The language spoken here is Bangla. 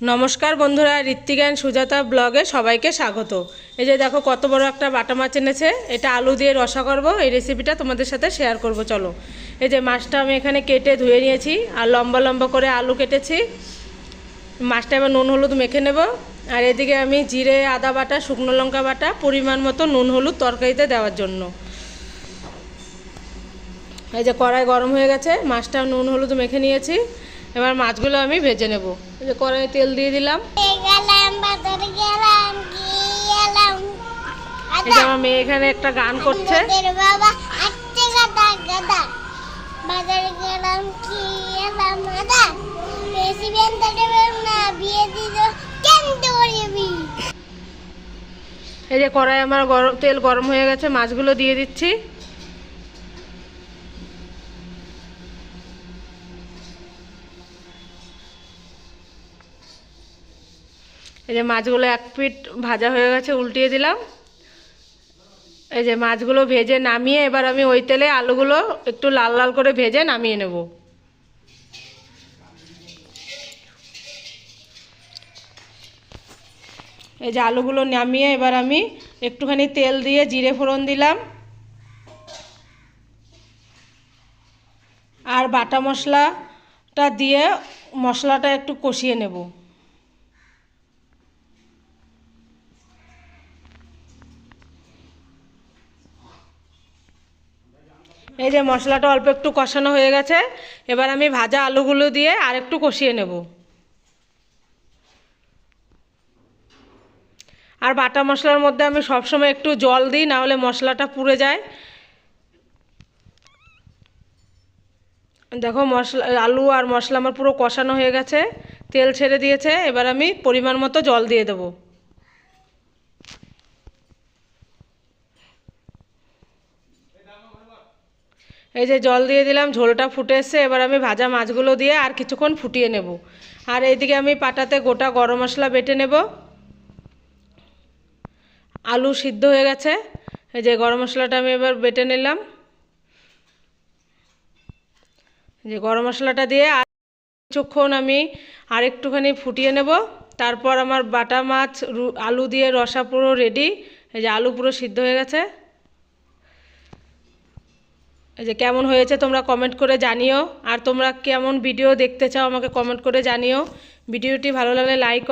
নমস্কার বন্ধুরা ঋত্বিকান সুজাতা ব্লগে সবাইকে স্বাগত। এই যে দেখো কত বড় একটা বাটা মাছ এনেছে, এটা আলু দিয়ে রসা করব, এই রেসিপিটা তোমাদের সাথে শেয়ার করব, চলো। এই যে মাছটা আমি এখানে কেটে ধুয়ে নিয়েছি, আর লম্বা লম্বা করে আলু কেটেছি। মাছটা এবার নুন হলুদ মেখে নেব, আর এদিকে আমি জিরে, আদা বাটা, শুকনো লঙ্কা বাটা, পরিমাণ মতো নুন হলুদ তরকারিতে দেওয়ার জন্য। এই যে কড়াই গরম হয়ে গেছে, মাছটা নুন হলুদ মেখে নিয়েছি। এবার মাছগুলো আমি ভেজে নেব। এই যে কড়াইয়ে তেল দিয়ে দিলাম। এই যে আমার মেয়ে এখানে একটা গান করছে। তোদের বাবা আটতে গাদা গাদা। বাজারে গেলাম কি এলাম আদা প্রেসিডেন্ট না বিয়ে দিল কেন দৌড়বি এই যে কড়াই আমার গরম তেল গরম হয়ে গেছে মাছগুলো দিয়ে দিচ্ছি। এই যে মাছগুলো এক পিঠ ভাজা হয়ে গেছে, উল্টিয়ে দিলাম। এই যে মাছগুলো ভেজে নামিয়ে এবার আমি ওই তেলে আলুগুলো একটু লাল লাল করে ভেজে নামিয়ে নেব। এই যে আলুগুলো নামিয়ে এবার আমি একটুখানি তেল দিয়ে জিরে ফোড়ন দিলাম। আর বাটা মশলাটা দিয়ে মশলাটা একটু কষিয়ে নেব। এই যে মশলাটা অল্প একটু কষানো হয়ে গেছে, এবার আমি ভাজা আলুগুলো দিয়ে আর একটু কষিয়ে নেব। আর বাটা মশলার মধ্যে আমি সবসময় একটু জল দিই না হলে মশলাটা পুড়ে যায়। দেখো মশলা, আলু আর মশলা আমার পুরো কষানো হয়ে গেছে, তেল ছেড়ে দিয়েছে, এবার আমি পরিমাণ মতো জল দিয়ে দেবো। এই যে জল দিয়ে দিলাম, ঝোলটা ফুটে এসছে, এবার আমি ভাজা মাছগুলো দিয়ে আর কিছুক্ষণ ফুটিয়ে নেব। আর এইদিকে আমি পাটাতে গোটা গরম মশলা বেটে নেব। আলু সিদ্ধ হয়ে গেছে। এই যে গরম মশলাটা আমি এবার বেটে নিলাম। যে গরম মশলাটা দিয়ে আর কিছুক্ষণ আমি আর একটুখানি ফুটিয়ে নেব। তারপর আমার বাটা মাছ আলু দিয়ে রসা পুরো রেডি এই যে আলু পুরো সিদ্ধ হয়ে গেছে। যে কেমন হয়েছে তোমরা কমেন্ট করে জানিও। আর তোমরা কেমন ভিডিও দেখতে চাও আমাকে কমেন্ট করে জানিও। ভিডিওটি ভালো লাগলে লাইক